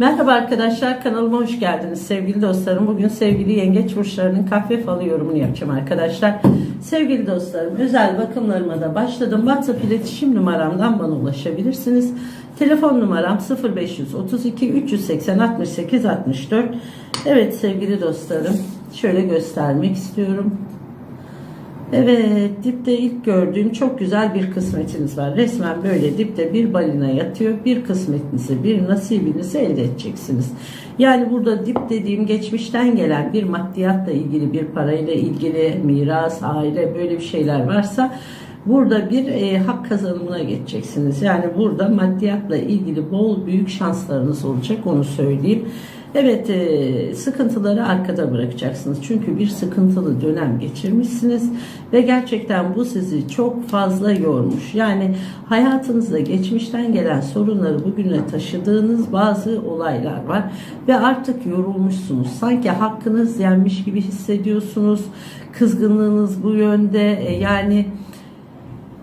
Merhaba arkadaşlar kanalıma hoş geldiniz sevgili dostlarım. Bugün sevgili yengeç burçlarının kahve falı yorumunu yapacağım arkadaşlar. Sevgili dostlarım özel bakımlarıma da başladım. WhatsApp iletişim numaramdan bana ulaşabilirsiniz. Telefon numaram 0532 380 68 64. Evet sevgili dostlarım şöyle göstermek istiyorum. Evet, dipte ilk gördüğüm çok güzel bir kısmetiniz var. Resmen böyle dipte bir balina yatıyor. Bir kısmetinizi, bir nasibinizi elde edeceksiniz. Yani burada dip dediğim geçmişten gelen bir maddiyatla ilgili, bir parayla ilgili, miras, aile böyle bir şeyler varsa burada bir e, hak kazanımına geçeceksiniz. Yani burada maddiyatla ilgili bol büyük şanslarınız olacak onu söyleyeyim. Evet e, sıkıntıları arkada bırakacaksınız. Çünkü bir sıkıntılı dönem geçirmişsiniz ve gerçekten bu sizi çok fazla yormuş. Yani hayatınızda geçmişten gelen sorunları bugüne taşıdığınız bazı olaylar var ve artık yorulmuşsunuz. Sanki hakkınız yenmiş gibi hissediyorsunuz. Kızgınlığınız bu yönde e, yani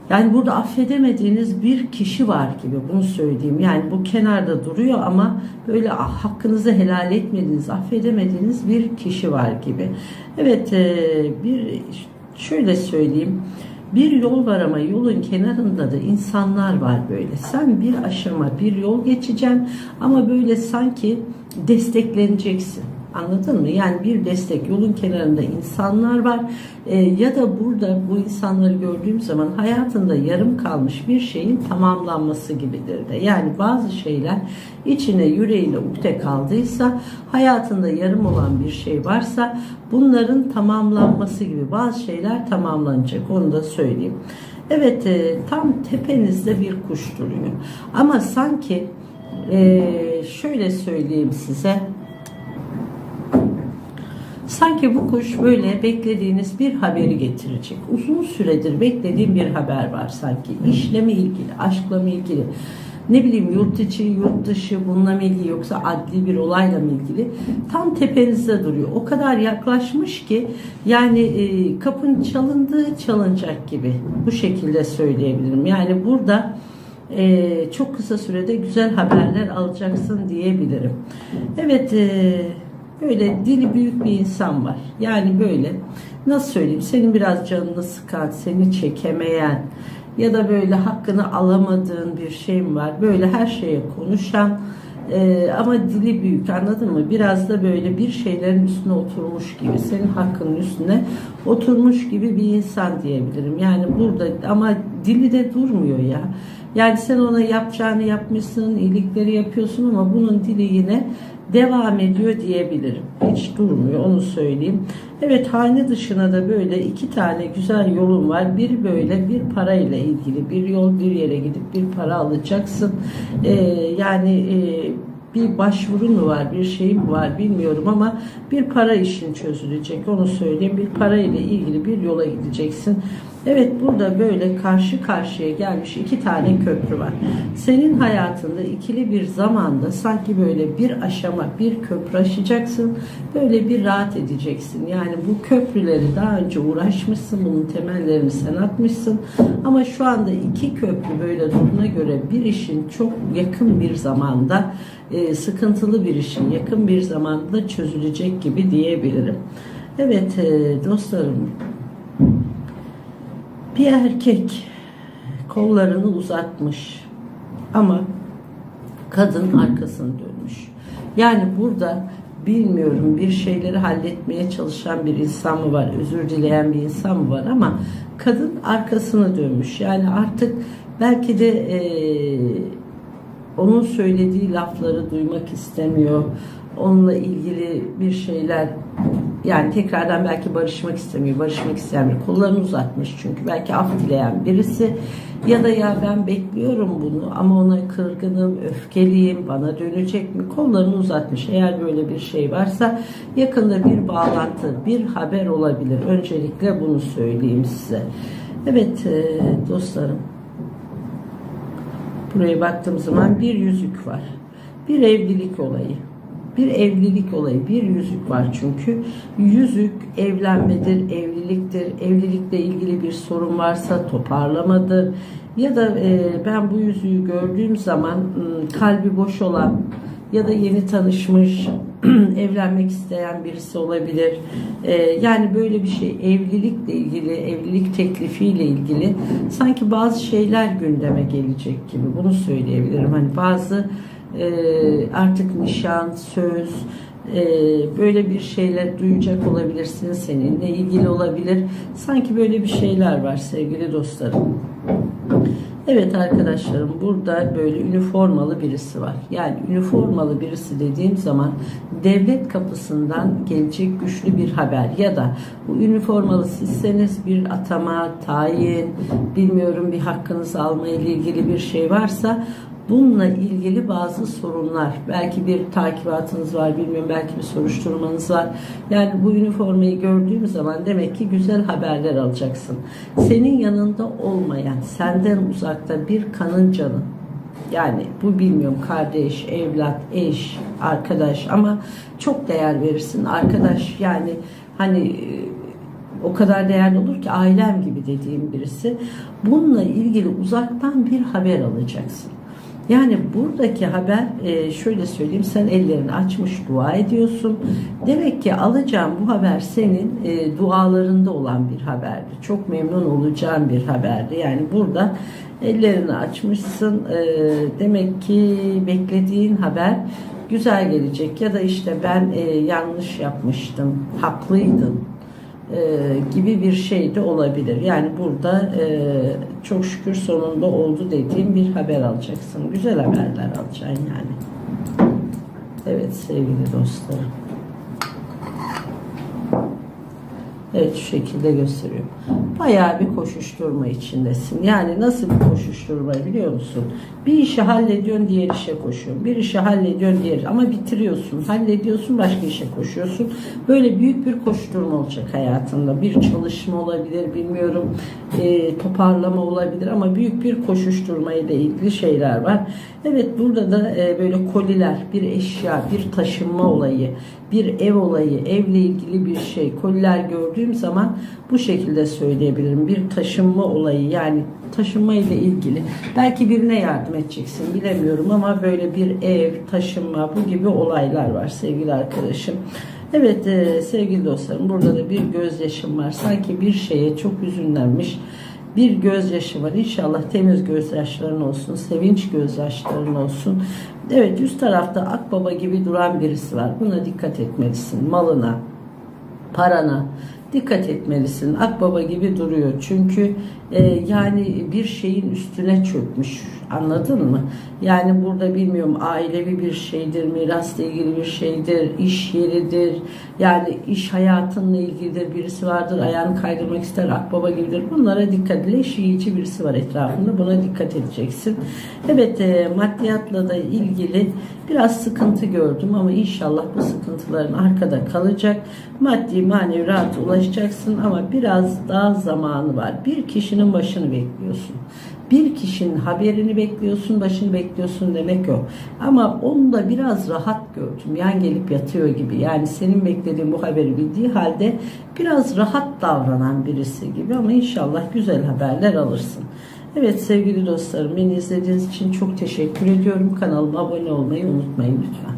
yani burada affedemediğiniz bir kişi var gibi bunu söyleyeyim. Yani bu kenarda duruyor ama böyle hakkınızı helal etmediğiniz, affedemediğiniz bir kişi var gibi. Evet e, bir şöyle söyleyeyim. Bir yol var ama yolun kenarında da insanlar var böyle. Sen bir aşama, bir yol geçeceksin ama böyle sanki destekleneceksin. Anladın mı? Yani bir destek yolun kenarında insanlar var e, ya da burada bu insanları gördüğüm zaman hayatında yarım kalmış bir şeyin tamamlanması gibidir de. Yani bazı şeyler içine yüreğine ukde kaldıysa hayatında yarım olan bir şey varsa bunların tamamlanması gibi bazı şeyler tamamlanacak onu da söyleyeyim. Evet e, tam tepenizde bir kuş duruyor ama sanki e, şöyle söyleyeyim size Sanki bu kuş böyle beklediğiniz bir haberi getirecek. Uzun süredir beklediğim bir haber var sanki. İşle mi ilgili, aşkla mı ilgili, ne bileyim yurt içi, yurt dışı bununla mı ilgili yoksa adli bir olayla mı ilgili tam tepenizde duruyor. O kadar yaklaşmış ki yani e, kapın çalındığı çalınacak gibi bu şekilde söyleyebilirim. Yani burada e, çok kısa sürede güzel haberler alacaksın diyebilirim. Evet eee Böyle dili büyük bir insan var. Yani böyle nasıl söyleyeyim senin biraz canını sıkan, seni çekemeyen ya da böyle hakkını alamadığın bir şey mi var? Böyle her şeye konuşan ee, ama dili büyük anladın mı? Biraz da böyle bir şeylerin üstüne oturmuş gibi, senin hakkının üstüne oturmuş gibi bir insan diyebilirim. Yani burada ama dili de durmuyor ya. Yani sen ona yapacağını yapmışsın, iyilikleri yapıyorsun ama bunun dili yine devam ediyor diyebilirim. Hiç durmuyor onu söyleyeyim. Evet hane dışına da böyle iki tane güzel yolun var. Bir böyle bir parayla ilgili bir yol bir yere gidip bir para alacaksın. Ee, yani e, bir başvuru mu var, bir şey mi var bilmiyorum ama bir para işin çözülecek. Onu söyleyeyim. Bir para ile ilgili bir yola gideceksin. Evet burada böyle karşı karşıya gelmiş iki tane köprü var. Senin hayatında ikili bir zamanda sanki böyle bir aşama, bir köprü aşacaksın. Böyle bir rahat edeceksin. Yani bu köprüleri daha önce uğraşmışsın. Bunun temellerini sen atmışsın. Ama şu anda iki köprü böyle durduğuna göre bir işin çok yakın bir zamanda e, sıkıntılı bir işin yakın bir zamanda çözülecek gibi diyebilirim. Evet e, dostlarım bir erkek kollarını uzatmış ama kadın arkasını dönmüş. Yani burada bilmiyorum bir şeyleri halletmeye çalışan bir insan mı var, özür dileyen bir insan mı var ama kadın arkasını dönmüş. Yani artık belki de e, onun söylediği lafları duymak istemiyor. Onunla ilgili bir şeyler yani tekrardan belki barışmak istemiyor, barışmak istemiyor. Kollarını uzatmış çünkü belki af dileyen birisi. Ya da ya ben bekliyorum bunu ama ona kırgınım, öfkeliyim, bana dönecek mi? Kollarını uzatmış. Eğer böyle bir şey varsa yakında bir bağlantı, bir haber olabilir. Öncelikle bunu söyleyeyim size. Evet e, dostlarım. Buraya baktığım zaman bir yüzük var. Bir evlilik olayı bir evlilik olayı, bir yüzük var çünkü. Yüzük evlenmedir, evliliktir. Evlilikle ilgili bir sorun varsa toparlamadır. Ya da e, ben bu yüzüğü gördüğüm zaman kalbi boş olan ya da yeni tanışmış, evlenmek isteyen birisi olabilir. Ee, yani böyle bir şey evlilikle ilgili, evlilik teklifiyle ilgili sanki bazı şeyler gündeme gelecek gibi bunu söyleyebilirim. Hani bazı e, artık nişan, söz, e, böyle bir şeyler duyacak olabilirsin seninle ilgili olabilir. Sanki böyle bir şeyler var sevgili dostlarım. Evet arkadaşlarım burada böyle üniformalı birisi var. Yani üniformalı birisi dediğim zaman devlet kapısından gelecek güçlü bir haber ya da bu üniformalı sizseniz bir atama, tayin, bilmiyorum bir hakkınızı alma ile ilgili bir şey varsa Bununla ilgili bazı sorunlar, belki bir takibatınız var, bilmiyorum belki bir soruşturmanız var. Yani bu üniformayı gördüğüm zaman demek ki güzel haberler alacaksın. Senin yanında olmayan, senden uzakta bir kanın canı, yani bu bilmiyorum kardeş, evlat, eş, arkadaş ama çok değer verirsin. Arkadaş yani hani o kadar değerli olur ki ailem gibi dediğim birisi. Bununla ilgili uzaktan bir haber alacaksın. Yani buradaki haber e, şöyle söyleyeyim sen ellerini açmış dua ediyorsun. Demek ki alacağım bu haber senin e, dualarında olan bir haberdi. Çok memnun olacağın bir haberdi. Yani burada ellerini açmışsın. E, demek ki beklediğin haber güzel gelecek ya da işte ben yanlış yapmıştım, haklıydım e, gibi bir şey de olabilir. Yani burada e, çok şükür sonunda oldu dediğim bir haber alacaksın. Güzel haberler alacaksın yani. Evet sevgili dostlarım. Evet şu şekilde gösteriyorum. Bayağı bir koşuşturma içindesin. Yani nasıl bir koşuşturma biliyor musun? Bir işi hallediyorsun diğer işe koşuyorsun. Bir işi hallediyorsun diğer ama bitiriyorsun. Hallediyorsun başka işe koşuyorsun. Böyle büyük bir koşturma olacak hayatında. Bir çalışma olabilir bilmiyorum. E, toparlama olabilir ama büyük bir koşuşturma ile ilgili şeyler var. Evet burada da e, böyle koliler, bir eşya, bir taşınma olayı, bir ev olayı, evle ilgili bir şey. Koliler gördüğüm zaman bu şekilde söyleyebilirim. Bir taşınma olayı yani taşınma ile ilgili. Belki birine yardım edeceksin bilemiyorum ama böyle bir ev, taşınma bu gibi olaylar var sevgili arkadaşım. Evet e, sevgili dostlarım burada da bir gözyaşım var. Sanki bir şeye çok üzünlenmiş bir gözyaşı var. İnşallah temiz gözyaşların olsun, sevinç gözyaşların olsun. Evet üst tarafta akbaba gibi duran birisi var. Buna dikkat etmelisin. Malına, parana, dikkat etmelisin. Akbaba gibi duruyor. Çünkü e, yani bir şeyin üstüne çökmüş. Anladın mı? Yani burada bilmiyorum ailevi bir şeydir, mirasla ilgili bir şeydir, iş yeridir. Yani iş hayatınla ilgilidir. Birisi vardır ayağını kaydırmak ister akbaba gibidir. Bunlara dikkat edin. Şiici birisi var etrafında. Buna dikkat edeceksin. Evet e, maddiyatla da ilgili biraz sıkıntı gördüm ama inşallah bu sıkıntıların arkada kalacak. Maddi manevi rahat ulaşacaksın ama biraz daha zamanı var. Bir kişinin başını bekliyorsun. Bir kişinin haberini bekliyorsun, başını bekliyorsun demek yok. Ama onu da biraz rahat gördüm. Yan gelip yatıyor gibi. Yani senin beklediğin bu haberi bildiği halde biraz rahat davranan birisi gibi ama inşallah güzel haberler alırsın. Evet sevgili dostlarım beni izlediğiniz için çok teşekkür ediyorum. Kanalıma abone olmayı unutmayın lütfen.